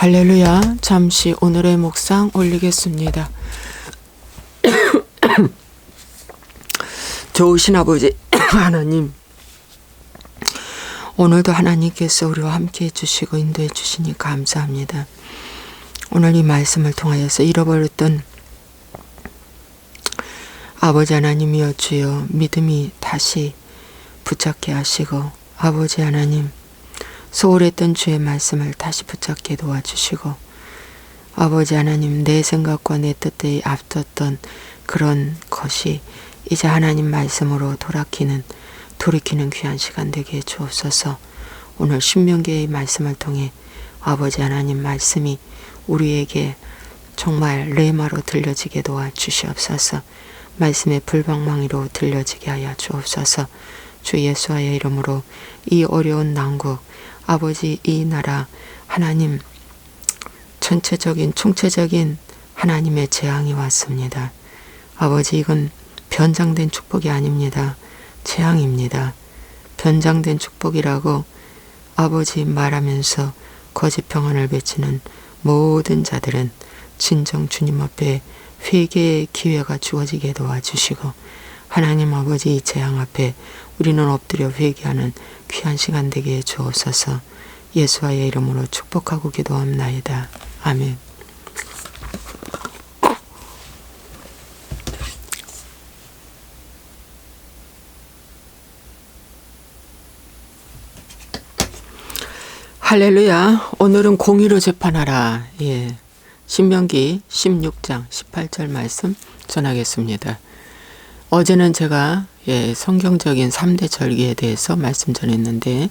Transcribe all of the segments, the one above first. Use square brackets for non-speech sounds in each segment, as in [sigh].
할렐루야. 잠시 오늘의 묵상 올리겠습니다. [coughs] 좋으신 아버지 [coughs] 하나님 오늘도 하나님께서 우리와 함께 해주시고 인도해 주시니 감사합니다. 오늘 이 말씀을 통하여서 잃어버렸던 아버지 하나님이여 주여 믿음이 다시 붙잡게 하시고 아버지 하나님 소홀했던 주의 말씀을 다시 붙잡게 도와주시고 아버지 하나님 내 생각과 내 뜻에 앞섰던 그런 것이 이제 하나님 말씀으로 돌아키는 돌이키는 귀한 시간 되게 해 주옵소서. 오늘 신명기의 말씀을 통해 아버지 하나님 말씀이 우리에게 정말 레마로 들려지게 도와 주시옵소서. 말씀의 불방망이로 들려지게 하여 주옵소서. 주 예수와의 이름으로 이 어려운 난국 아버지 이 나라 하나님 전체적인 총체적인 하나님의 재앙이 왔습니다. 아버지 이건 변장된 축복이 아닙니다. 재앙입니다. 변장된 축복이라고 아버지 말하면서 거짓 평안을 외치는 모든 자들은 진정 주님 앞에 회개의 기회가 주어지게 도와주시고 하나님 아버지 이 재앙 앞에 우리는 엎드려 회개하는 귀한 시간 되게 해 주옵소서 예수와의 이름으로 축복하고 기도합나이다. 아멘. 할렐루야. 오늘은 공의로 재판하라. 예. 신명기 16장 18절 말씀 전하겠습니다. 어제는 제가 예, 성경적인 3대 절기에 대해서 말씀 전했는데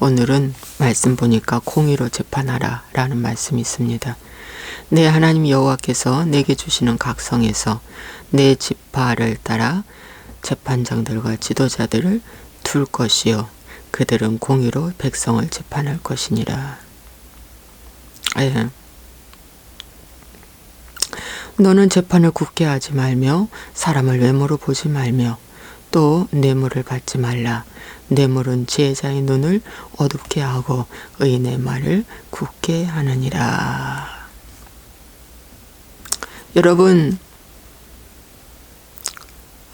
오늘은 말씀 보니까 공의로 재판하라 라는 말씀이 있습니다. 내 하나님 여호와께서 내게 주시는 각성에서 내 지파를 따라 재판장들과 지도자들을 둘 것이요 그들은 공의로 백성을 재판할 것이니라. 예. 너는 재판을 굳게 하지 말며 사람을 외모로 보지 말며 또 뇌물을 받지 말라. 뇌물은 지혜자의 눈을 어둡게 하고 의인의 말을 굳게 하느니라. 여러분,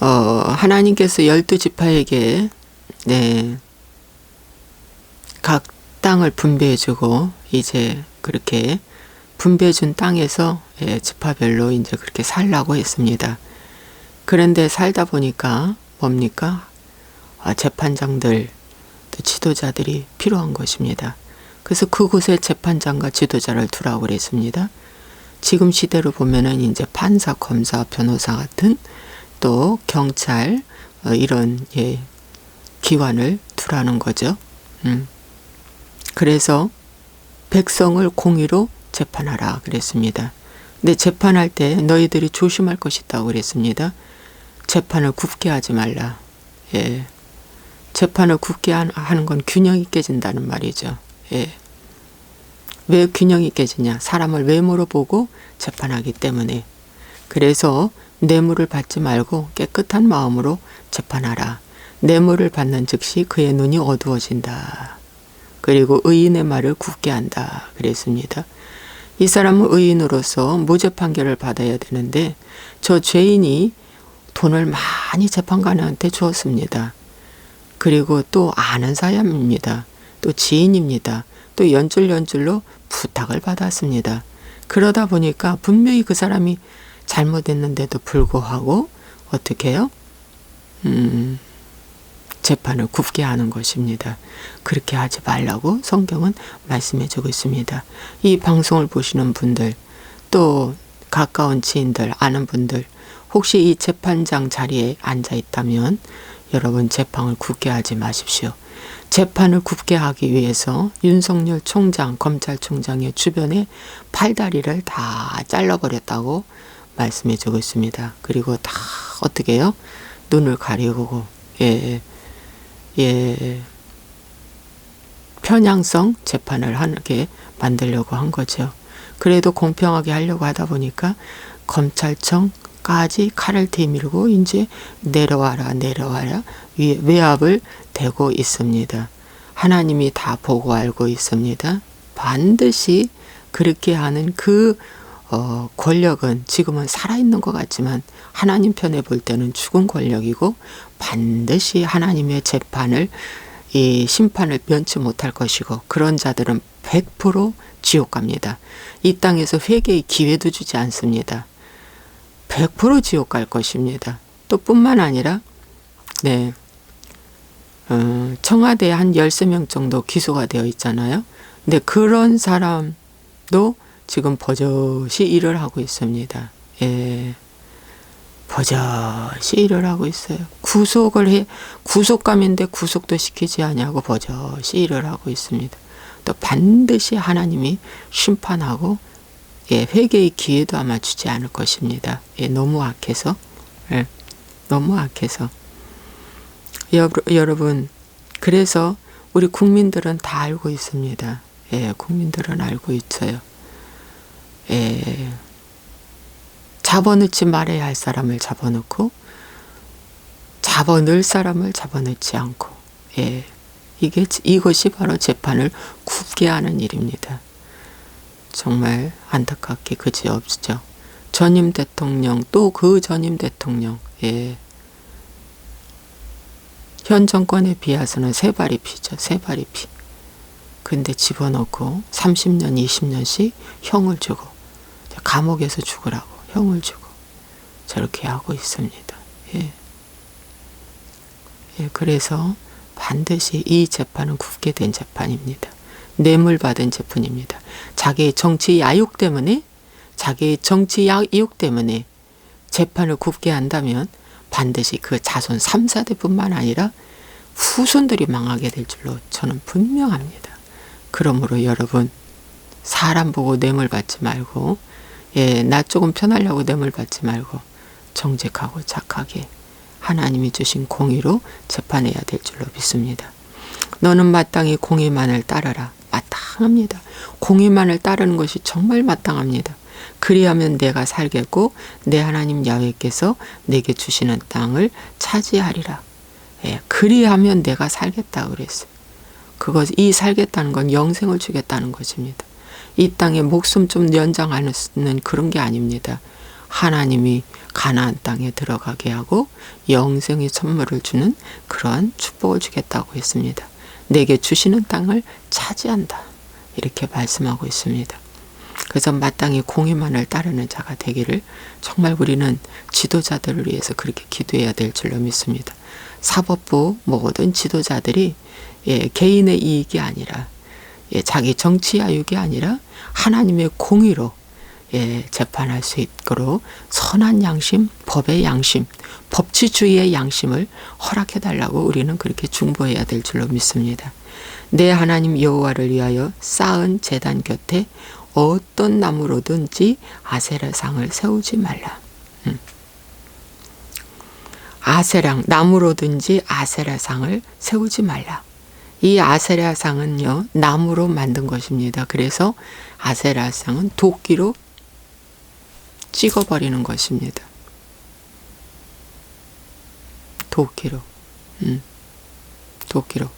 어, 하나님께서 열두 지파에게 네, 각 땅을 분배해주고 이제 그렇게 분배해준 땅에서 예, 지파별로 이제 그렇게 살라고 했습니다. 그런데 살다 보니까 뭡니까? 아, 재판장들, 지도자들이 필요한 것입니다. 그래서 그곳에 재판장과 지도자를 두라고 그랬습니다. 지금 시대로 보면은 이제 판사, 검사, 변호사 같은 또 경찰 어, 이런 예, 기관을 두라는 거죠. 음. 그래서 백성을 공의로 재판하라 그랬습니다. 근데 재판할 때 너희들이 조심할 것이 있다고 그랬습니다. 재판을 굽게 하지 말라. 예. 재판을 굽게 하는 건 균형이 깨진다는 말이죠. 예. 왜 균형이 깨지냐? 사람을 외모로 보고 재판하기 때문에. 그래서 뇌물을 받지 말고 깨끗한 마음으로 재판하라. 뇌물을 받는 즉시 그의 눈이 어두워진다. 그리고 의인의 말을 굳게 한다. 그랬습니다. 이 사람은 의인으로서 무죄 판결을 받아야 되는데 저 죄인이 돈을 많이 재판관한테 주었습니다. 그리고 또 아는 사람입니다. 또 지인입니다. 또 연줄 연줄로 부탁을 받았습니다. 그러다 보니까 분명히 그 사람이 잘못했는데도 불구하고 어떻게 해요? 음, 재판을 굽게 하는 것입니다. 그렇게 하지 말라고 성경은 말씀해 주고 있습니다. 이 방송을 보시는 분들, 또 가까운 지인들, 아는 분들, 혹시 이 재판장 자리에 앉아 있다면 여러분 재판을 굳게 하지 마십시오. 재판을 굽게 하기 위해서 윤석열 총장, 검찰총장의 주변에 팔다리를 다 잘라버렸다고 말씀해 주고 있습니다. 그리고 다 어떻게 해요? 눈을 가리고, 예, 예, 편향성 재판을 하게 만들려고 한 거죠. 그래도 공평하게 하려고 하다 보니까 검찰청 까지 칼을 대밀고 이제 내려와라 내려와라 외압을 대고 있습니다. 하나님이 다 보고 알고 있습니다. 반드시 그렇게 하는 그 어, 권력은 지금은 살아있는 것 같지만 하나님 편에 볼 때는 죽은 권력이고 반드시 하나님의 재판을 이 심판을 면치 못할 것이고 그런 자들은 100% 지옥 갑니다. 이 땅에서 회개의 기회도 주지 않습니다. 100% 지옥 갈 것입니다. 또 뿐만 아니라 네. 어, 청와대에 한 13명 정도 기소가 되어 있잖아요. 근데 그런 사람도 지금 버젓이 일을 하고 있습니다. 예. 버젓이 일을 하고 있어요. 구속을 해, 구속감인데 구속도 시키지 않냐고 버젓이 일을 하고 있습니다. 또 반드시 하나님이 심판하고 예, 회개의 기회도 아마 주지 않을 것입니다. 예, 너무 악해서. 예, 너무 악해서. 여, 여러분, 그래서 우리 국민들은 다 알고 있습니다. 예, 국민들은 알고 있어요. 예, 잡아넣지 말아야 할 사람을 잡아넣고, 잡아넣을 사람을 잡아넣지 않고, 예, 이게, 이것이 바로 재판을 굽게 하는 일입니다. 정말 안타깝게 그지 없죠. 전임 대통령, 또 그 전임 대통령, 예. 현 정권에 비해서는 세 발이 피죠. 세 발이 피. 근데 집어넣고 30년, 20년씩 형을 주고 감옥에서 죽으라고 형을 주고 저렇게 하고 있습니다. 예. 예, 그래서 반드시 이 재판은 굽게 된 재판입니다. 뇌물 받은 재판입니다. 자기의 정치 야욕 때문에 자기의 정치 야욕 때문에 재판을 굽게 한다면 반드시 그 자손 3, 4대뿐만 아니라 후손들이 망하게 될 줄로 저는 분명합니다. 그러므로 여러분 사람 보고 뇌물 받지 말고 예, 나 조금 편하려고 뇌물 받지 말고 정직하고 착하게 하나님이 주신 공의로 재판해야 될 줄로 믿습니다. 너는 마땅히 공의만을 따르라. 마땅합니다. 공의만을 따르는 것이 정말 마땅합니다. 그리하면 내가 살겠고 내 하나님 야훼께서 내게 주시는 땅을 차지하리라. 예, 그리하면 내가 살겠다 그랬어요. 그것 이 살겠다는 건 영생을 주겠다는 것입니다. 이 땅에 목숨 좀 연장하는 그런 게 아닙니다. 하나님이 가나안 땅에 들어가게 하고 영생의 선물을 주는 그러한 축복을 주겠다고 했습니다. 내게 주시는 땅을 차지한다. 이렇게 말씀하고 있습니다. 그래서 마땅히 공의만을 따르는 자가 되기를 정말 우리는 지도자들을 위해서 그렇게 기도해야 될 줄로 믿습니다. 사법부 모든 지도자들이 예, 개인의 이익이 아니라 예, 자기 정치 야욕이 아니라 하나님의 공의로 예, 재판할 수 있도록 선한 양심, 법의 양심, 법치주의의 양심을 허락해 달라고 우리는 그렇게 중보해야 될 줄로 믿습니다. 내 하나님 여호와를 위하여 쌓은 제단 곁에 어떤 나무로든지 아세라상을 세우지 말라. 음. 아세랑 나무로든지 아세라상을 세우지 말라. 이 아세라상은요 나무로 만든 것입니다. 그래서 아세라상은 도끼로 찍어버리는 것입니다. 도끼로, 음, 도끼로.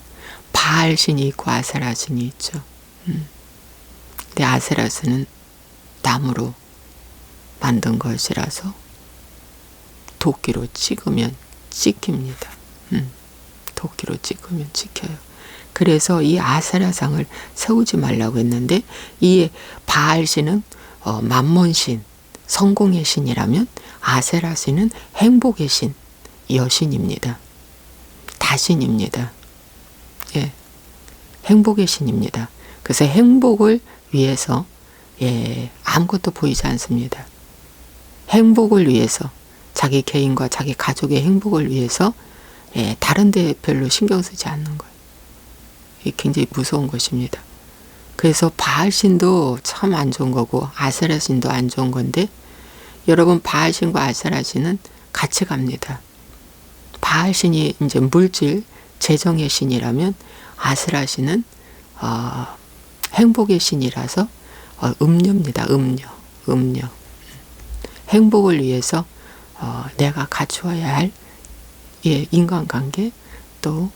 바알 신이 있고 아세라 신이 있죠. 음. 근데 아세라 신은 나무로 만든 것이라서 도끼로 찍으면 찍힙니다. 음. 도끼로 찍으면 찍혀요. 그래서 이 아세라상을 세우지 말라고 했는데 이 바알신은 어, 만몬신, 성공의 신이라면 아세라 신은 행복의 신, 여신입니다. 다신입니다. 예. 행복의 신입니다. 그래서 행복을 위해서 예, 아무것도 보이지 않습니다. 행복을 위해서 자기 개인과 자기 가족의 행복을 위해서 예, 다른 데 별로 신경 쓰지 않는 거예요. 이게 굉장히 무서운 것입니다. 그래서 바알신도 참 안 좋은 거고 아세라신도 안 좋은 건데 여러분 바알신과 아세라신은 같이 갑니다. 바알신이 이제 물질 재정의 신이라면 아세라신은 어, 행복의 신이라서 어, 음료입니다. 음료, 음료. 행복을 위해서 어, 내가 갖추어야 할 예, 인간관계 또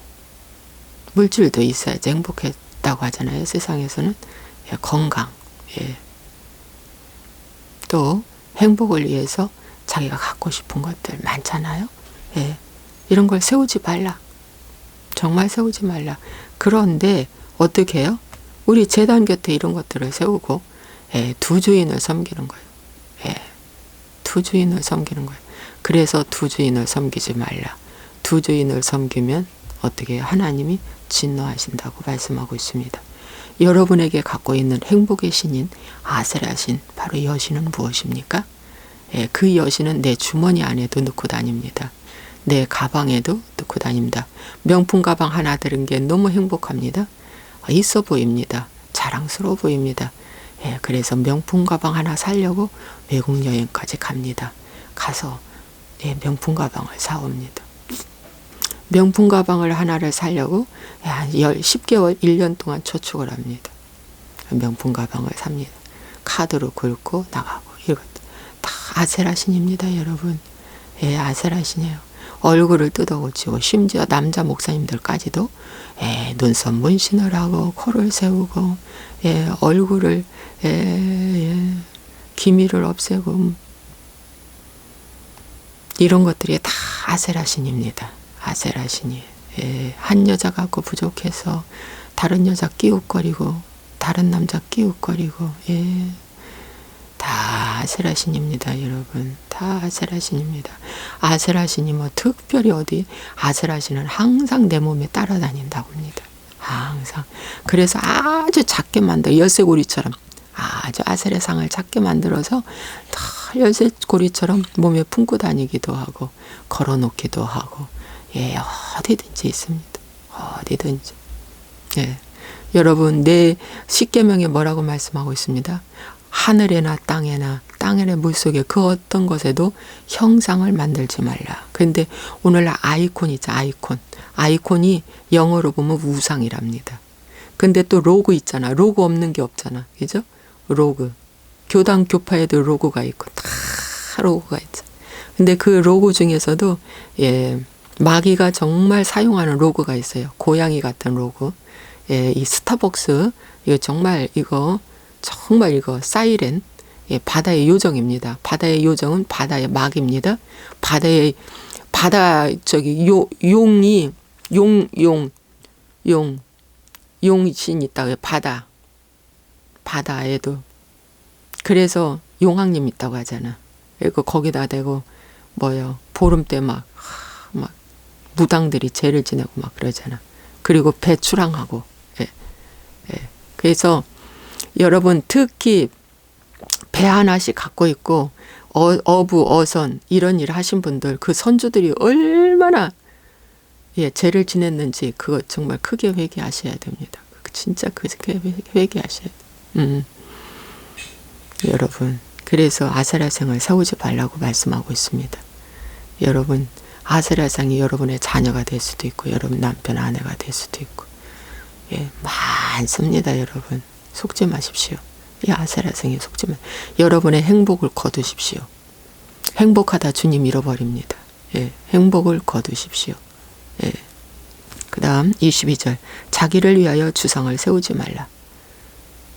물질도 있어야지 행복했다고 하잖아요. 세상에서는 예, 건강, 예, 또 행복을 위해서 자기가 갖고 싶은 것들 많잖아요. 예. 이런 걸 세우지 말라. 정말 세우지 말라. 그런데 어떻게 해요? 우리 재단 곁에 이런 것들을 세우고 예, 두 주인을 섬기는 거예요. 예, 두 주인을 섬기는 거예요. 그래서 두 주인을 섬기지 말라. 두 주인을 섬기면 어떻게? 하나님이 진노하신다고 말씀하고 있습니다. 여러분에게 갖고 있는 행복의 신인 아세라 신 바로 여신은 무엇입니까? 예, 그 여신은 내 주머니 안에도 넣고 다닙니다. 내 가방에도 넣고 다닙니다. 명품 가방 하나 들은 게 너무 행복합니다. 아, 있어 보입니다. 자랑스러워 보입니다. 예, 그래서 명품 가방 하나 사려고 외국 여행까지 갑니다. 가서 예, 명품 가방을 사옵니다. 명품 가방을 하나를 사려고 한 10개월, 1년 동안 저축을 합니다. 명품 가방을 삽니다. 카드로 긁고 나가고 이것 다 아세라 신입니다, 여러분. 예, 아세라 신이에요. 얼굴을 뜯어고치고 심지어 남자 목사님들까지도 예, 눈썹 문신을 하고 코를 세우고 예, 얼굴을 예, 예, 기미를 없애고 이런 것들이 다 아세라 신입니다. 아세라신이 예, 한 여자 갖고 부족해서 다른 여자 끼웃거리고 다른 남자 끼웃거리고 예, 다 아세라신입니다, 여러분. 다 아세라신입니다. 아세라신이 뭐 특별히 어디 아세라신은 항상 내 몸에 따라다닌다고 합니다. 항상. 그래서 아주 작게 만들어 열쇠고리처럼 아주 아세라상을 작게 만들어서 다 열쇠고리처럼 몸에 품고 다니기도 하고 걸어놓기도 하고 예 어디든지 있습니다. 어디든지. 예. 여러분 내 십계명에 뭐라고 말씀하고 있습니다. 하늘에나 땅에나 땅에나 물속에 그 어떤 것에도 형상을 만들지 말라. 근데 오늘 아이콘 있죠, 아이콘. 아이콘이 영어로 보면 우상이랍니다. 근데 또 로고 있잖아. 로고 없는 게 없잖아. 그죠? 로그. 교당 교파에도 로고가 있고 다 로고가 있죠. 근데 그 로고 중에서도 예, 마귀가 정말 사용하는 로고가 있어요. 고양이 같은 로고. 예, 이 스타벅스 이거 정말 이거 정말 이거 사이렌 예, 바다의 요정입니다. 바다의 요정은 바다의 막입니다. 바다의 바다 저기 요 용이 용 용 용 용신 있다고요. 바다 바다에도 그래서 용왕님 있다고 하잖아. 그리고 거기다 대고 뭐요 보름 때 막 막 무당들이 죄를 지내고 막 그러잖아. 그리고 배출항하고 예, 예. 그래서 여러분 특히 배 하나씩 갖고 있고 어, 어부 어선 이런 일 하신 분들 그 선주들이 얼마나 예 죄를 지냈는지 그거 정말 크게 회개하셔야 됩니다. 진짜 크게 회개하셔야 돼. 음. 여러분 그래서 아세라생을 세우지 말라고 말씀하고 있습니다. 여러분 아세라상이 여러분의 자녀가 될 수도 있고 여러분 남편 아내가 될 수도 있고 예 많습니다 여러분. 속지 마십시오. 이 아세라생에 속지 마. 여러분의 행복을 거두십시오. 행복하다 주님 잃어버립니다. 예, 행복을 거두십시오. 예. 그 다음 22절 자기를 위하여 주상을 세우지 말라.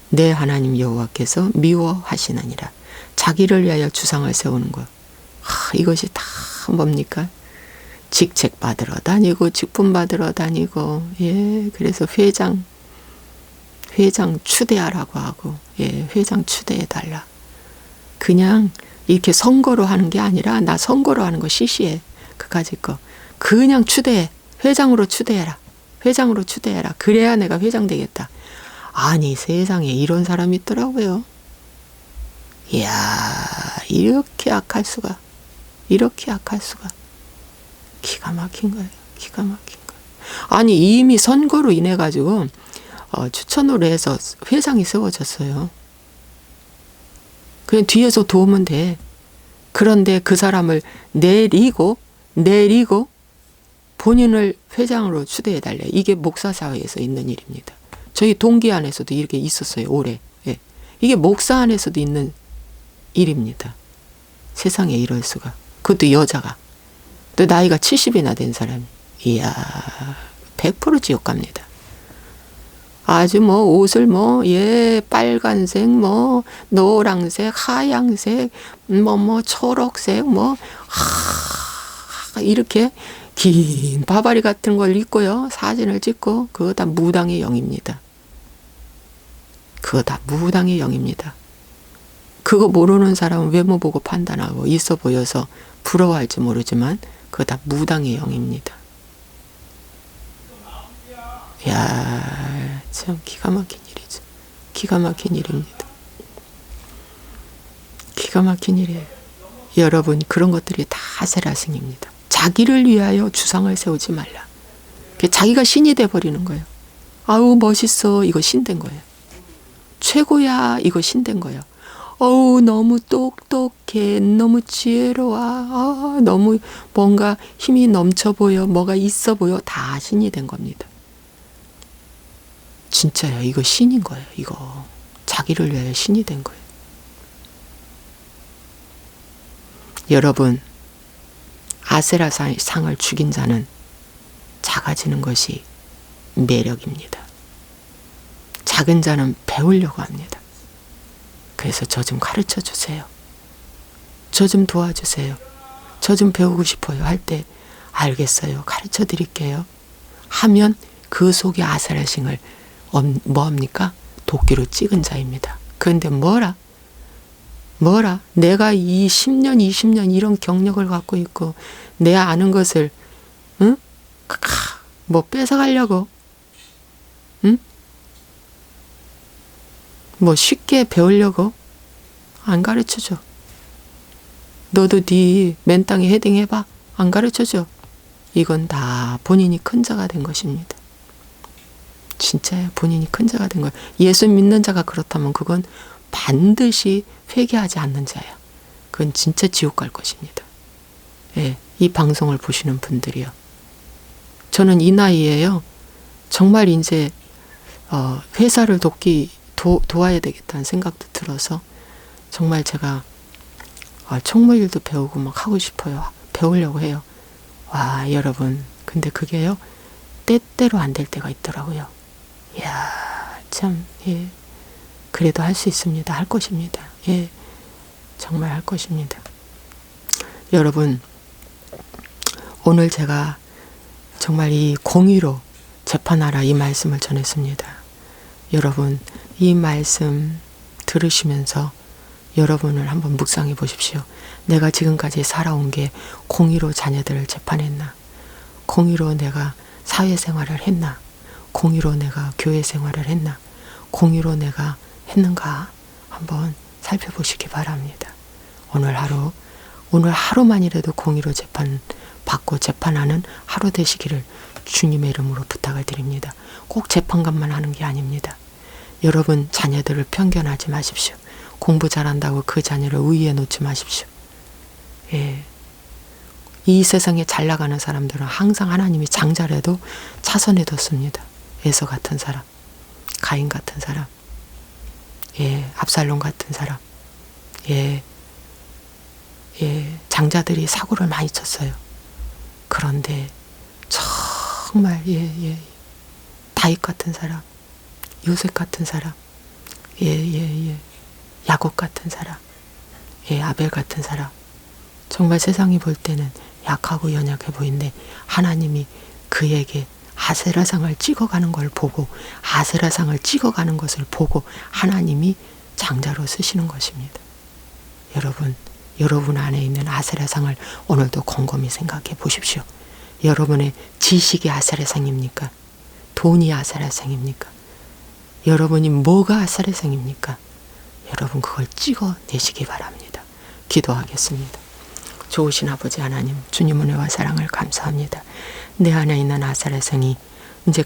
내 하나님 여호와께서 미워하시느니라. 자기를 위하여 주상을 세우는 것. 하, 이것이 다 뭡니까? 직책 받으러 다니고 직분 받으러 다니고 예 그래서 회장 회장 추대하라고 하고 예, 회장 추대해 달라. 그냥 이렇게 선거로 하는 게 아니라 나 선거로 하는 거 시시해. 그까지 거. 그냥 추대해. 회장으로 추대해라. 회장으로 추대해라. 그래야 내가 회장 되겠다. 아니 세상에 이런 사람이 있더라고요. 이야 이렇게 악할 수가. 이렇게 악할 수가. 기가 막힌 거예요. 기가 막힌 거예요. 아니 이미 선거로 인해 가지고 어, 추천으로 해서 회장이 세워졌어요. 그냥 뒤에서 도우면 돼. 그런데 그 사람을 내리고 내리고 본인을 회장으로 추대해 달래. 이게 목사 사회에서 있는 일입니다. 저희 동기 안에서도 이렇게 있었어요. 올해. 예. 이게 목사 안에서도 있는 일입니다. 세상에 이럴 수가. 그것도 여자가. 또 나이가 70이나 된 사람이. 이야, 100% 지옥 갑니다. 아주 뭐 옷을 뭐, 예, 빨간색, 뭐, 노랑색, 하양색, 뭐, 뭐, 초록색, 뭐, 하, 이렇게 긴 바바리 같은 걸 입고요. 사진을 찍고, 그거 다 무당의 영입니다. 그거 다 무당의 영입니다. 그거 모르는 사람은 외모 보고 판단하고 있어 보여서 부러워할지 모르지만, 그거 다 무당의 영입니다. 야, 참 기가 막힌 일이죠. 기가 막힌 일입니다. 기가 막힌 일이에요. 여러분 그런 것들이 다 아세라승입니다. 자기를 위하여 주상을 세우지 말라. 자기가 신이 돼 버리는 거예요. 아우 멋있어 이거 신된 거예요. 최고야 이거 신된 거예요. 어우 너무 똑똑해 너무 지혜로워 아, 너무 뭔가 힘이 넘쳐 보여 뭐가 있어 보여 다 신이 된 겁니다. 진짜요. 이거 신인 거예요. 이거. 자기를 위하여 신이 된 거예요. 여러분, 아세라 상을 죽인 자는 작아지는 것이 매력입니다. 작은 자는 배우려고 합니다. 그래서 저 좀 가르쳐 주세요. 저 좀 도와주세요. 저 좀 배우고 싶어요. 할 때 알겠어요. 가르쳐 드릴게요. 하면 그 속에 아세라싱을 뭐합니까? 도끼로 찍은 자입니다. 그런데 뭐라? 뭐라? 내가 이 10년, 20년 이런 경력을 갖고 있고, 내 아는 것을, 응? 뭐 뺏어가려고, 응? 뭐 쉽게 배우려고? 안 가르쳐줘. 너도 네 맨땅에 헤딩해봐. 안 가르쳐줘. 이건 다 본인이 큰 자가 된 것입니다. 진짜요. 본인이 큰 자가 된 거예요. 예수 믿는 자가 그렇다면 그건 반드시 회개하지 않는 자예요. 그건 진짜 지옥 갈 것입니다. 예, 이 방송을 보시는 분들이요. 저는 이 나이에요. 정말 이제 어, 회사를 돕기 도, 도와야 되겠다는 생각도 들어서 정말 제가 아, 총무일도 배우고 막 하고 싶어요. 배우려고 해요. 와 여러분 근데 그게요 때때로 안 될 때가 있더라고요. 이야, 참, 예. 그래도 할 수 있습니다. 할 것입니다. 예. 정말 할 것입니다. 여러분, 오늘 제가 정말 이 공의로 재판하라 이 말씀을 전했습니다. 여러분, 이 말씀 들으시면서 여러분을 한번 묵상해 보십시오. 내가 지금까지 살아온 게 공의로 자녀들을 재판했나? 공의로 내가 사회생활을 했나? 공의로 내가 교회 생활을 했나? 공의로 내가 했는가? 한번 살펴보시기 바랍니다. 오늘 하루, 오늘 하루만이라도 공의로 재판 받고 재판하는 하루 되시기를 주님의 이름으로 부탁을 드립니다. 꼭 재판관만 하는 게 아닙니다. 여러분 자녀들을 편견하지 마십시오. 공부 잘한다고 그 자녀를 우위에 놓지 마십시오. 예. 이 세상에 잘 나가는 사람들은 항상 하나님이 장자라도 차선에 뒀습니다. 에서 같은 사람, 가인 같은 사람, 예, 압살롬 같은 사람, 예, 예, 장자들이 사고를 많이 쳤어요. 그런데 정말 예, 예, 다윗 같은 사람, 요셉 같은 사람, 예, 예, 예, 야곱 같은 사람, 예, 아벨 같은 사람, 정말 세상이 볼 때는 약하고 연약해 보이는데 하나님이 그에게 아세라상을 찍어가는 걸 보고 아세라상을 찍어가는 것을 보고 하나님이 장자로 쓰시는 것입니다. 여러분, 여러분 안에 있는 아세라상을 오늘도 곰곰이 생각해 보십시오. 여러분의 지식이 아세라상입니까? 돈이 아세라상입니까? 여러분이 뭐가 아세라상입니까? 여러분 그걸 찍어내시기 바랍니다. 기도하겠습니다. 좋으신 아버지 하나님, 주님 은혜와 사랑을 감사합니다. 내 안에 있는 아사의 성이 이제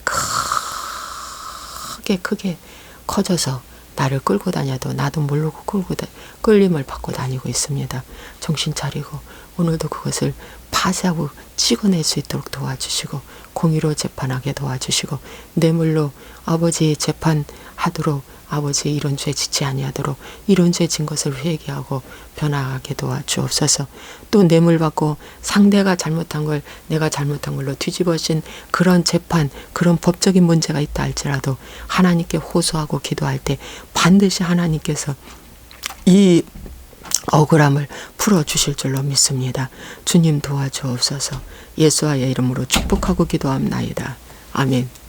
크게 크게 커져서 나를 끌고 다녀도 나도 모르고 끌고 다, 끌림을 받고 다니고 있습니다. 정신 차리고 오늘도 그것을 파쇄하고 찍어낼 수 있도록 도와주시고 공의로 재판하게 도와주시고 뇌물로 아버지 재판하도록 아버지 이런 죄 짓지 아니하도록 이런 죄 진 것을 회개하고 변화하게 도와주옵소서. 또 뇌물 받고 상대가 잘못한 걸 내가 잘못한 걸로 뒤집어진 그런 재판 그런 법적인 문제가 있다 할지라도 하나님께 호소하고 기도할 때 반드시 하나님께서 이 억울함을 풀어 주실 줄로 믿습니다. 주님 도와주옵소서. 예수와의 이름으로 축복하고 기도합나이다. 아멘.